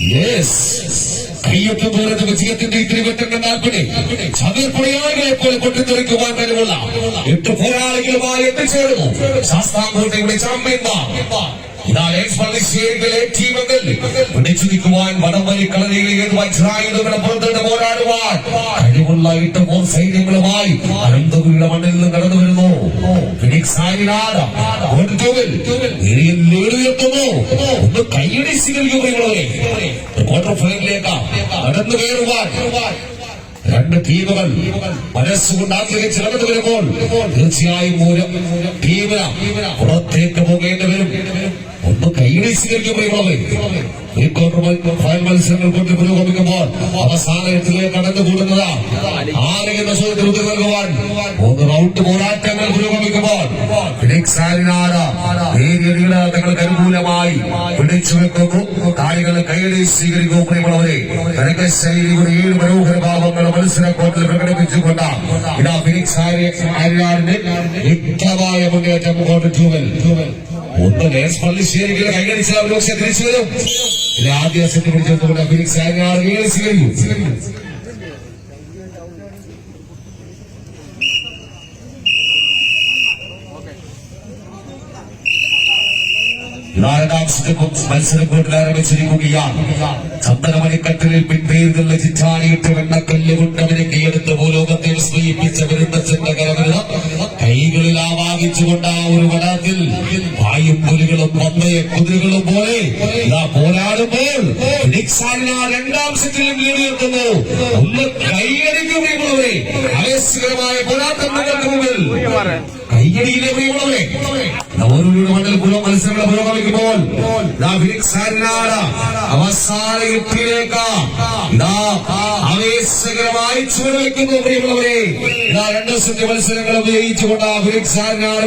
Yes കയ്യൊക്കെ പോലത്തെ വിജയത്തിന്റെ ഇത്തിരി വെട്ടേണ്ട നാൽപ്പടി ചതുർപ്പടിയാളികളെ പോലെ കൊട്ടിത്തെറിക്കുവാൻ കഴിവുള്ള എട്ട് പോരാളികളുമായി എത്തിച്ചേരുന്നു. ശാസ്താംകോട്ടയുടെ ചാമ്പ്യന്മാർ. ടീമുകൾ പിടിച്ചു നിൽക്കുവാൻ വടംവലി കളരിയിലെ ഏത് വജ്രായുധങ്ങളെ പുറത്തിട്ട് പോരാടുവാൻ. പോർ സൈന്യങ്ങളുമായി അനന്തപുരിയുടെ മണ്ണിൽ നിന്ന് കടന്നു വരുന്നു. ഒന്ന് കൈയടി സ്വീകരിക്കുകയുള്ളവരെ ക്വാർട്ടർ ഫൈനലിലേക്ക് കടന്നു കയറുവാൻ. രണ്ട് ടീമുകൾ മനസ്സുകൊണ്ട് ആഗ്രഹിച്ച് നടന്നു വരുമ്പോൾ തീർച്ചയായും ടീമിന് പുറത്തേക്ക് പോകേണ്ടി സ്വീകരിക്കുകയുള്ളവരെ ഈ ഫൈനൽ മത്സരങ്ങൾ കൊണ്ട് പുരോഗമിക്കുമ്പോൾ അവസാന കടന്നു കൂടുന്നത് ആരെയും ഉത്തരം നൽകുവാൻ മൂന്ന് റൗണ്ട് പോരാട്ടങ്ങൾ പുരോഗമിക്കുമ്പോൾ ഫിനിക്സ് ആരിനാട് നേരിയ തങ്ങൾക്ക് അനുകൂലമായി പിടിച്ചു വെക്കുന്നു. കാണികൾ കൈയടി സ്വീകരിക്കും പ്രിയമുള്ളവരെ. തനക്ക് ശൈലിയുടെ ഏഴ് മനോഹര ഭാവങ്ങൾ മത്സരക്കോട്ടിൽ പ്രകടിപ്പിച്ചുകൊണ്ട് ഇതാ ഫിനിക്സ് ആരിനാടിന്റെ വ്യക്തമായ മുന്നേറ്റം മുന്നോട്ട് ട്യൂവൽ ഒന്ന് ലേസ് പള്ളിശ്ശേരികളെ കൈയടിച്ച പക്ഷെ തിരിച്ചു വരും. പിടിച്ചെടുത്തുകൊണ്ട് ഫിനിക്സ് ആരിനാട് കൈയടി സ്വീകരിക്കും മത്സരം കൂട്ടിൽ ആരംഭിച്ചിരിക്കുകയാണ്. ചന്ദനമണിക്കട്ടിലിൽ പിൻപേരുകളുടെ ചിറ്റാണിയിട്ട് വെണ്ണക്കല്ല് കൊണ്ട് അവനെ കൈയെടുത്ത് ഭൂലോകത്തെ വിസ്മയിപ്പിച്ച വരുന്നച്ചന്റെ കരവില കൈകളിൽ ആവാഹിച്ചുകൊണ്ട് ആ ഒരു വടത്തിൽ പുലികളും പമ്പയെ കുതിരകളും പോലെ പോരാടുമ്പോൾ രണ്ടാം സെറ്റിലും ലീഡ് നിൽക്കുന്നു ഒന്ന് കൈയടിക്കുകയുള്ളവരെ ആവേശകരമായ പോരാട്ടം നിങ്ങൾക്ക് മുമ്പിൽ. കൈയടിയിലെ പ്രിയമുള്ളവരെ ഓരോരുടെ മണ്ഡല പുറം മത്സരങ്ങൾ പുരോഗമിക്കുമ്പോൾ അവസാന ഇതാ ആവേശകരമായി ചുവടുവെക്കുന്നു പ്രിയമുള്ളവരെ. രണ്ട് സത്യ മത്സരങ്ങൾ ഉപയോഗിച്ചുകൊണ്ട് ഫിനിക്സ് ആരിനാട്